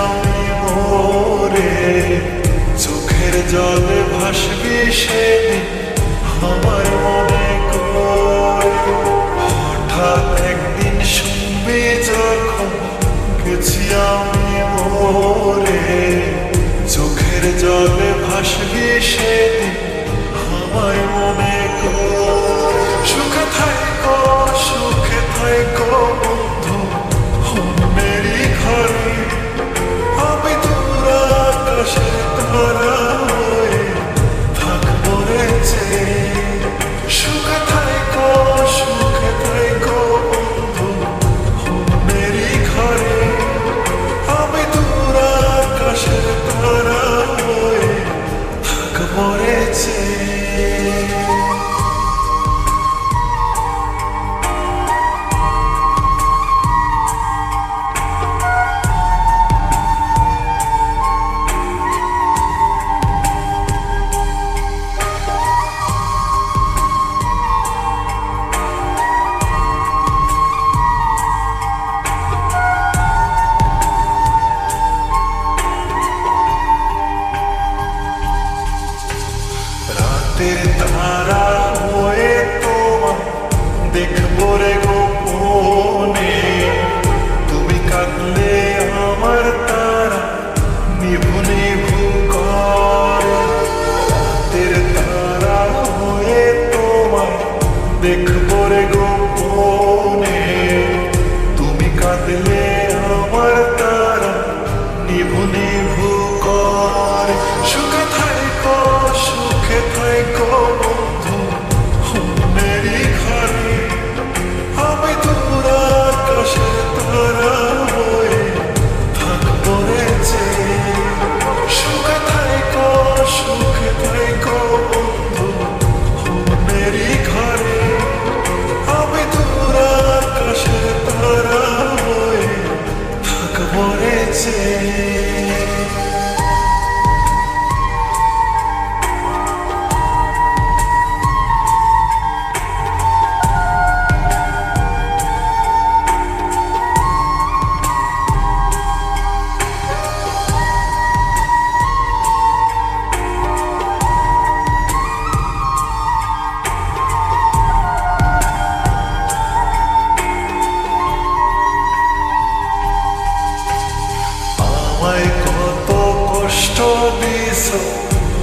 আমি মোরে, চোখের জলে ভাসবে সে আমার মনে করে। হঠাৎ একদিন শুনবে যখন গেছি আমি মোরে, চোখের জলে ভাসবে সে আমার রাতের তারা হয়ে তোমার দেখব রে গোপনে তুমি কাঁদলে আমার তারা নিভু নিভু করে রাতের তারা হয়ে তোমার দেখব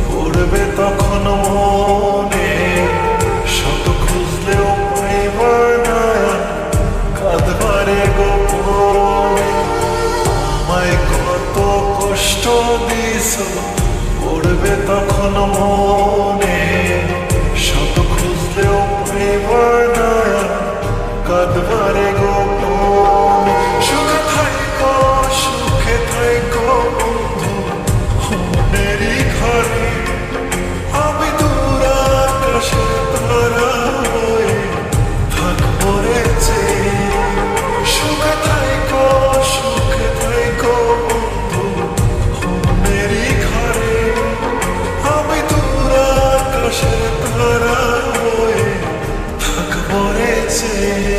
পড়বে তখন মনে, শত খুঁজলেও পাইবার না কাঁদবারে গোপনে। আমায় কত কষ্ট দিস উড়বে তখন মনে। তারা হয়ে থাকব।